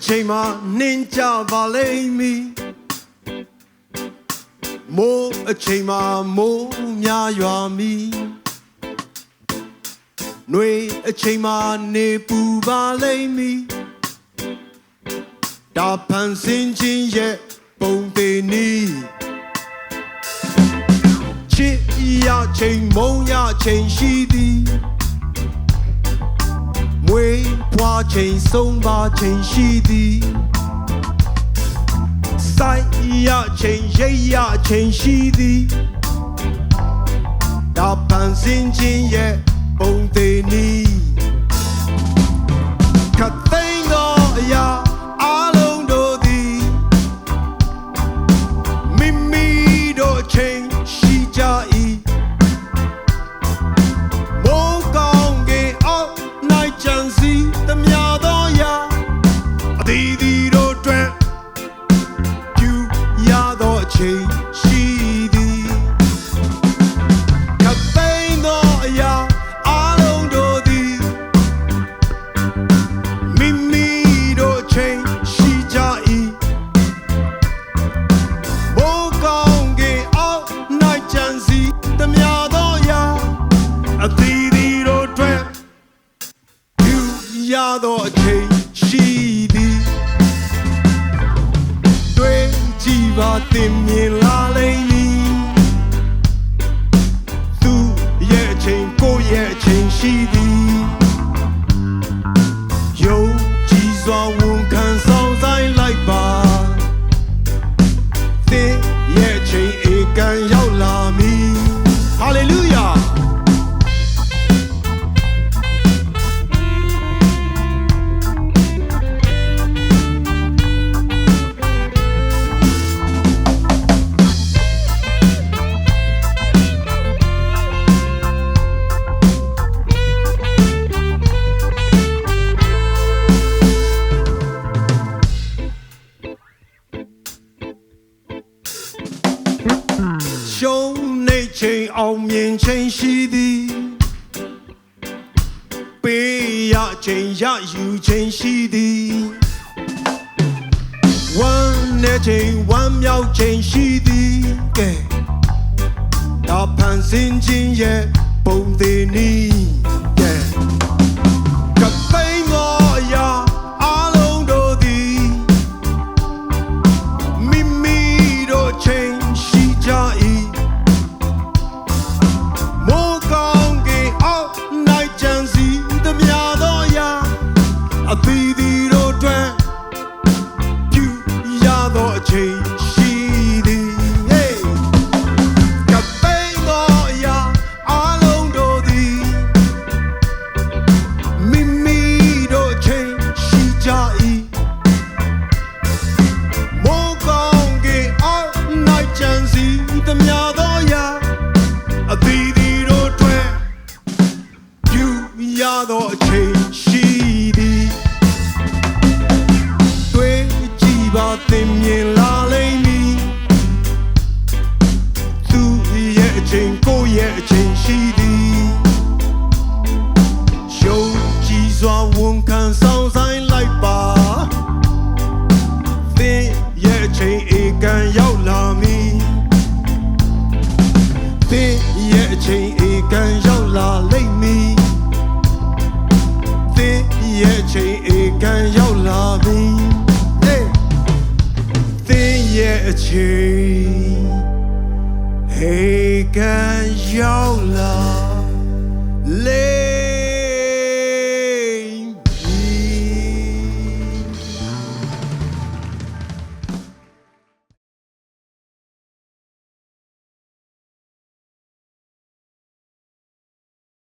အချိန်မှနှင်းကြပါလိမ့်မည်မိုးအချိန်မှမိုးများရွာမည်နှွေအချိန်မှနေပူပါလိမ့်မည်ဒါဖန်ဆင်းခြင်းရဲ့ပုံသေးနီးချစ်ရချိန်မုံရချိန်ရှိသည် မွေးဖွားချိန်ဆုံးပါချိန်ရှိသည်စိုက်ရချိန်ရိတ်ရချိန်ရှိသည်ဒါပန်စင်ခြင်းရဲ့ပုံသေးနီးခတ် တင်မြင်လာလိမ့်မည်သူရဲ့အချိန်ကိုယ့်ရဲ့အချိန်ရှိသည် အောင်မြင်ချိန်ရှိသည်ပေးရချိန်ရယူချိန်ရှိသည်ဝမ်းနေချိန်ဝမ်းမြောက်ချိန်ရှိသည်ကဲဒါဖန်ဆင်းခြင်းရဲ့ပုံသေးနီးကဲ အချိန်ရှိသည် Hey! ကပိန်သောအရာအလုံးတို့သည်မိမိတို့ချိန်ရှိကြ၏မိုးကောင်းကင်အောက်နိုင်ချန်စီတမျှသောရာအသီးသီးတို့တွင်ယူရသောအချိန်ရှိသည်တွေ့ ရောက်လာမည်သင်ရဲ့အချိန်ဧကန်ရောက်လာလိမ့်မည်သင်ရဲ့အချိန်ဧကန်ရောက်လာမည်ဟေးသင်ရဲ့အချိန်ဧကန်ရောက်လာလိ